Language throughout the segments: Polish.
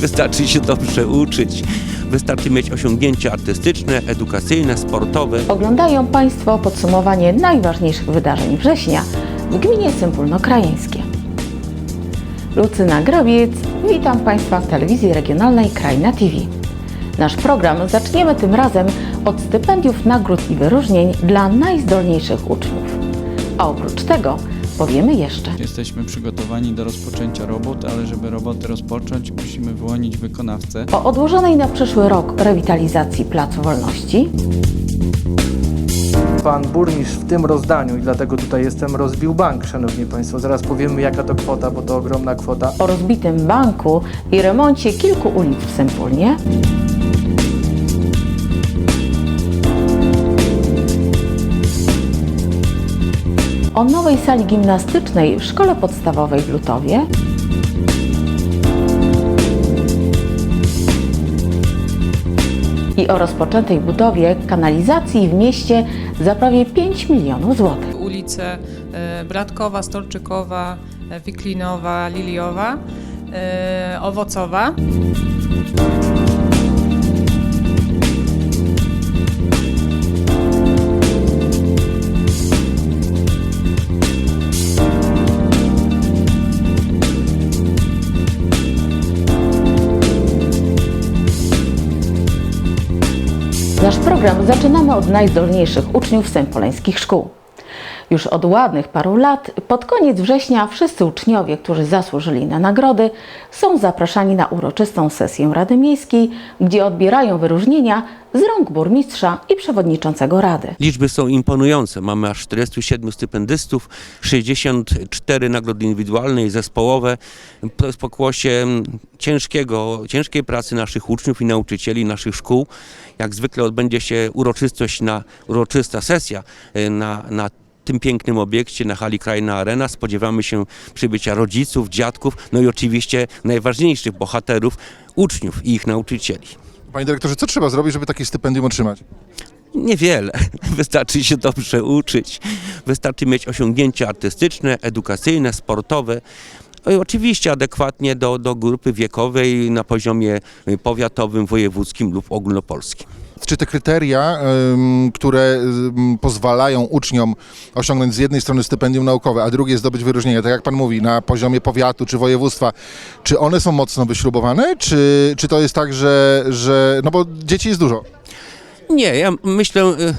Wystarczy się dobrze uczyć. Wystarczy mieć osiągnięcia artystyczne, edukacyjne, sportowe. Oglądają Państwo podsumowanie najważniejszych wydarzeń września w gminie Sępólno-Krajeńskie. Lucyna Grobiec, witam Państwa w telewizji regionalnej Krajna TV. Nasz program zaczniemy tym razem od stypendiów, nagród i wyróżnień dla najzdolniejszych uczniów. A oprócz tego powiemy jeszcze. Jesteśmy przygotowani do rozpoczęcia robót, ale żeby roboty rozpocząć, musimy wyłonić wykonawcę. O odłożonej na przyszły rok rewitalizacji Placu Wolności, Pan burmistrz w tym rozdaniu, i dlatego tutaj jestem, rozbił bank, szanowni państwo. Zaraz powiemy, jaka to kwota, bo to ogromna kwota. o rozbitym banku i remoncie kilku ulic w Sępólnie, o nowej sali gimnastycznej w szkole podstawowej w Lutowie, i o rozpoczętej budowie kanalizacji w mieście za prawie 5 milionów złotych. ulice e, Bratkowa, Storczykowa, e, Wiklinowa, Liliowa, e, Owocowa. Program zaczynamy od najzdolniejszych uczniów sępoleńskich szkół. Już od ładnych paru lat, pod koniec września, wszyscy uczniowie, którzy zasłużyli na nagrody, są zapraszani na uroczystą sesję Rady Miejskiej, gdzie odbierają wyróżnienia z rąk burmistrza i przewodniczącego Rady. Liczby są imponujące. Mamy aż 47 stypendystów, 64 nagrody indywidualne i zespołowe. To jest pokłosie mm, ciężkiego, ciężkiej pracy naszych uczniów i nauczycieli, naszych szkół. Jak zwykle odbędzie się uroczystość na, uroczysta sesja y, na, na tym pięknym obiekcie na hali Krajna Arena. Spodziewamy się przybycia rodziców, dziadków, no i oczywiście najważniejszych bohaterów, uczniów i ich nauczycieli. Panie dyrektorze, co trzeba zrobić, żeby takie stypendium otrzymać? Niewiele. Wystarczy się dobrze uczyć. Wystarczy mieć osiągnięcia artystyczne, edukacyjne, sportowe. No i Oczywiście adekwatnie do, do grupy wiekowej na poziomie powiatowym, wojewódzkim lub ogólnopolskim. Czy te kryteria, które pozwalają uczniom osiągnąć z jednej strony stypendium naukowe, a drugie zdobyć wyróżnienie, tak jak pan mówi, na poziomie powiatu czy województwa, czy one są mocno wyśrubowane, czy, czy to jest tak, że, że. No bo dzieci jest dużo. Nie, ja myślę, y,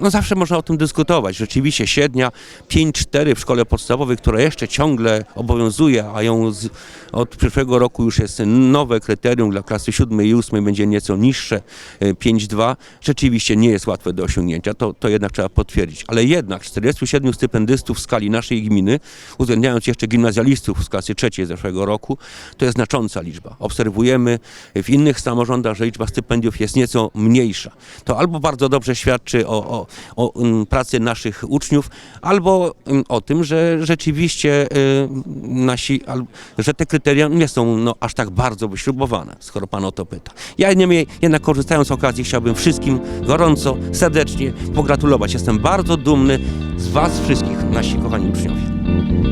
no zawsze można o tym dyskutować. Rzeczywiście średnia 5-4 w szkole podstawowej, która jeszcze ciągle obowiązuje, a ją z, od przyszłego roku już jest nowe kryterium dla klasy 7 i 8 będzie nieco niższe, y, 5-2, rzeczywiście nie jest łatwe do osiągnięcia, to, to jednak trzeba potwierdzić. Ale jednak 47 stypendystów w skali naszej gminy, uwzględniając jeszcze gimnazjalistów z klasy trzeciej zeszłego roku, to jest znacząca liczba. Obserwujemy w innych samorządach, że liczba stypendiów jest nieco mniejsza. To albo bardzo dobrze świadczy o, o, o mm, pracy naszych uczniów, albo mm, o tym, że rzeczywiście y, nasi, że te kryteria nie są no, aż tak bardzo wyśrubowane, skoro pan o to pyta. Ja niemniej jednak korzystając z okazji chciałbym wszystkim gorąco, serdecznie pogratulować. Jestem bardzo dumny z was wszystkich, nasi kochani uczniowie.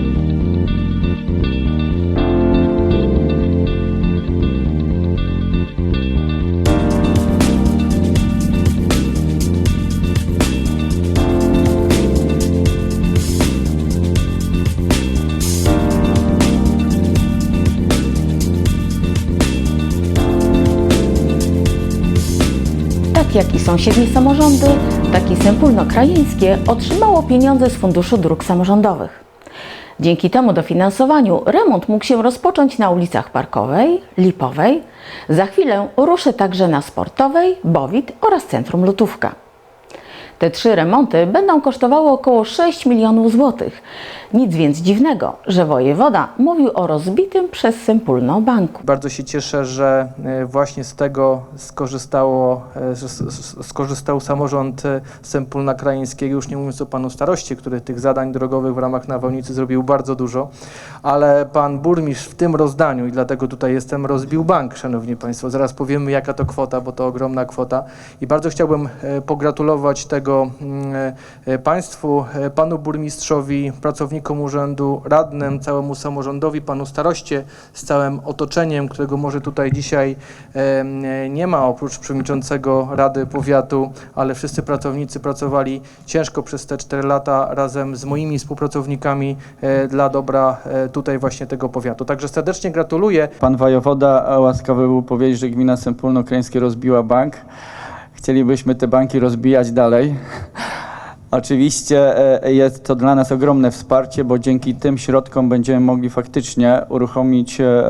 Tak jak i sąsiednie samorządy, tak i Sępólno-Krajeńskie otrzymało pieniądze z Funduszu Dróg Samorządowych. Dzięki temu dofinansowaniu remont mógł się rozpocząć na ulicach Parkowej, Lipowej. Za chwilę ruszy także na Sportowej, Bowit oraz Centrum Lutówka. Te trzy remonty będą kosztowały około 6 milionów złotych. Nic więc dziwnego, że wojewoda mówił o rozbitym przez Sępólno banku. Bardzo się cieszę, że e, właśnie z tego skorzystało, e, skorzystał samorząd e, Sępólna Krajeńskiego, już nie mówiąc o panu staroście, który tych zadań drogowych w ramach nawałnicy zrobił bardzo dużo, ale pan burmistrz w tym rozdaniu, i dlatego tutaj jestem, rozbił bank, szanowni państwo. Zaraz powiemy, jaka to kwota, bo to ogromna kwota i bardzo chciałbym pogratulować tego mm, e, państwu, e, panu burmistrzowi, pracownikom urzędu, radnym, całemu samorządowi, panu staroście, z całym otoczeniem, którego może tutaj dzisiaj em, nie ma, oprócz przewodniczącego Rady Powiatu, ale wszyscy pracownicy pracowali ciężko przez te 4 lata razem z moimi współpracownikami e, dla dobra e, tutaj właśnie tego powiatu. Także serdecznie gratuluję. Pan wojewoda łaskawy był powiedzieć, że gmina Sępólno-Krańskie rozbiła bank. Chcielibyśmy te banki rozbijać dalej. Oczywiście e, jest to dla nas ogromne wsparcie, bo dzięki tym środkom będziemy mogli faktycznie uruchomić e,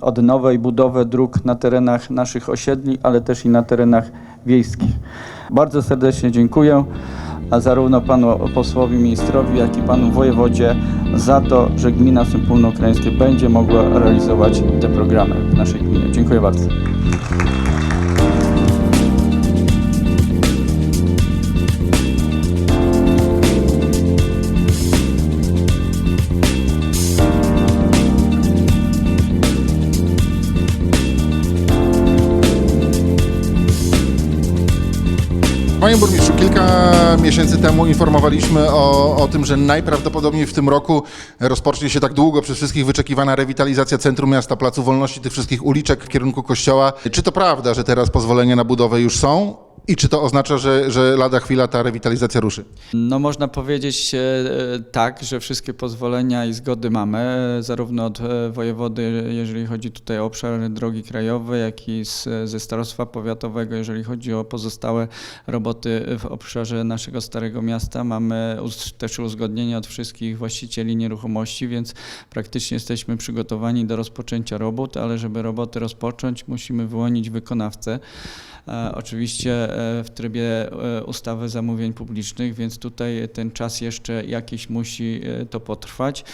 odnowę i budowę dróg na terenach naszych osiedli, ale też i na terenach wiejskich. Bardzo serdecznie dziękuję zarówno panu posłowi ministrowi, jak i panu wojewodzie za to, że gmina Sępólno-Krańskie będzie mogła realizować te programy w naszej gminie. Dziękuję bardzo. Panie burmistrzu, kilka miesięcy temu informowaliśmy o, o tym, że najprawdopodobniej w tym roku rozpocznie się tak długo przez wszystkich wyczekiwana rewitalizacja centrum miasta, Placu Wolności, tych wszystkich uliczek w kierunku kościoła. Czy to prawda, że teraz pozwolenia na budowę już są? I czy to oznacza, że, że lada chwila ta rewitalizacja ruszy? No można powiedzieć e, tak, że wszystkie pozwolenia i zgody mamy, zarówno od e, wojewody, jeżeli chodzi tutaj o obszar drogi krajowej, jak i z, ze starostwa powiatowego, jeżeli chodzi o pozostałe roboty w obszarze naszego Starego Miasta. Mamy też uzgodnienie od wszystkich właścicieli nieruchomości, więc praktycznie jesteśmy przygotowani do rozpoczęcia robót, ale żeby roboty rozpocząć, musimy wyłonić wykonawcę. E, Oczywiście w trybie e, ustawy zamówień publicznych, więc tutaj ten czas jeszcze jakiś musi e, to potrwać.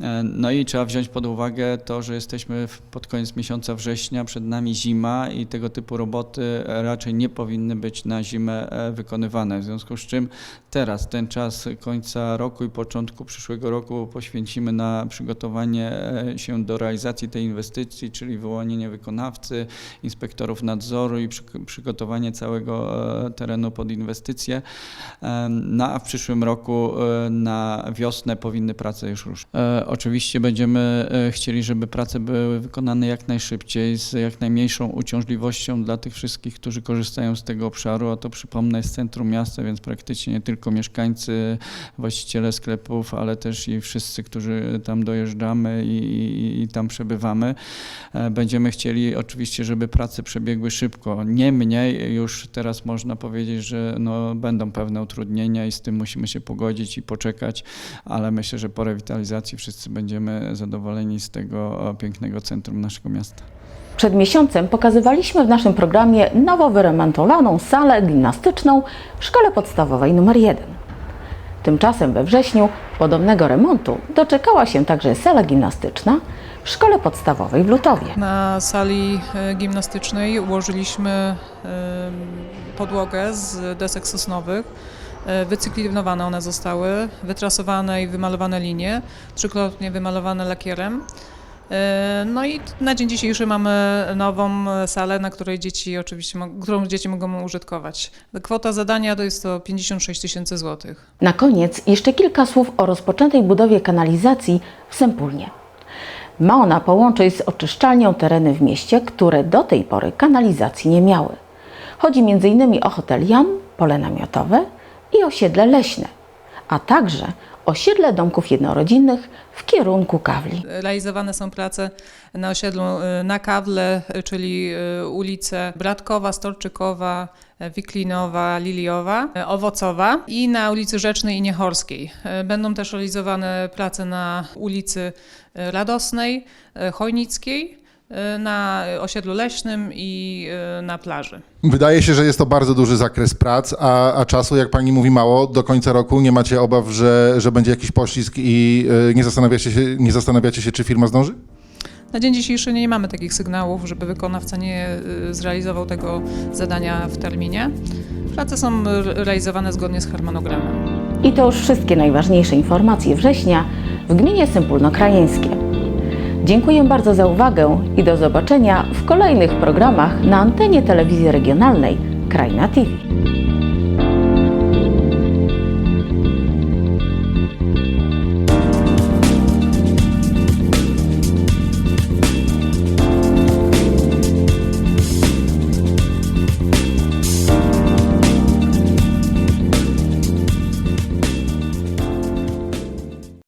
E, No i trzeba wziąć pod uwagę to, że jesteśmy pod koniec miesiąca września, przed nami zima i tego typu roboty e, raczej nie powinny być na zimę e, wykonywane. W związku z czym teraz ten czas końca roku i początku przyszłego roku poświęcimy na przygotowanie e, się do realizacji tej inwestycji, czyli wyłonienie wykonawcy, inspektorów nadzoru i przy, przygotowanie całego e, terenu pod inwestycje. E, No a w przyszłym roku e, na wiosnę powinny prace już ruszyć. Oczywiście będziemy chcieli, żeby prace były wykonane jak najszybciej, z jak najmniejszą uciążliwością dla tych wszystkich, którzy korzystają z tego obszaru, a to przypomnę jest centrum miasta, więc praktycznie nie tylko mieszkańcy, właściciele sklepów, ale też i wszyscy, którzy tam dojeżdżamy i, i, i tam przebywamy. Będziemy chcieli oczywiście, żeby prace przebiegły szybko. Niemniej już teraz można powiedzieć, że no, będą pewne utrudnienia i z tym musimy się pogodzić i poczekać, ale myślę, że po rewitalizacji wszyscy będziemy zadowoleni z tego e, pięknego centrum naszego miasta. Przed miesiącem pokazywaliśmy w naszym programie nowo wyremontowaną salę gimnastyczną w szkole podstawowej nr 1. Tymczasem we wrześniu podobnego remontu doczekała się także sala gimnastyczna w szkole podstawowej w Lutowie. Na sali e, gimnastycznej ułożyliśmy podłogę z desek sosnowych. E, Wycyklinowane one zostały, wytrasowane i wymalowane linie, trzykrotnie wymalowane lakierem. E, No i na dzień dzisiejszy mamy nową salę, na której dzieci oczywiście, którą dzieci mogą użytkować. Kwota zadania to jest to 56 tysięcy złotych. Na koniec jeszcze kilka słów o rozpoczętej budowie kanalizacji w Sępólnie. Ma ona połączyć z oczyszczalnią tereny w mieście, które do tej pory kanalizacji nie miały. Chodzi m.in. o hotel Jan, pole namiotowe i osiedle leśne, a także osiedle domków jednorodzinnych w kierunku Kawli. Realizowane są prace na osiedlu y, na Kawle, y, czyli y, ulice Bratkowa, Storczykowa, Wiklinowa, Liliowa, y, Owocowa i na ulicy Rzecznej i Niechorskiej. Y, Będą też realizowane prace na ulicy y, Radosnej, Chojnickiej, na osiedlu leśnym i na plaży. Wydaje się, że jest to bardzo duży zakres prac, a, a czasu, jak pani mówi, mało. Do końca roku nie macie obaw, że, że będzie jakiś poślizg i nie, zastanawiacie się, nie zastanawiacie się, czy firma zdąży? Na dzień dzisiejszy nie mamy takich sygnałów, żeby wykonawca nie y, zrealizował tego zadania w terminie. Prace są realizowane zgodnie z harmonogramem. I to już wszystkie najważniejsze informacje września w gminie Sępólno-Krajeńskie. Dziękuję bardzo za uwagę i do zobaczenia w kolejnych programach na antenie telewizji regionalnej Krajna TV.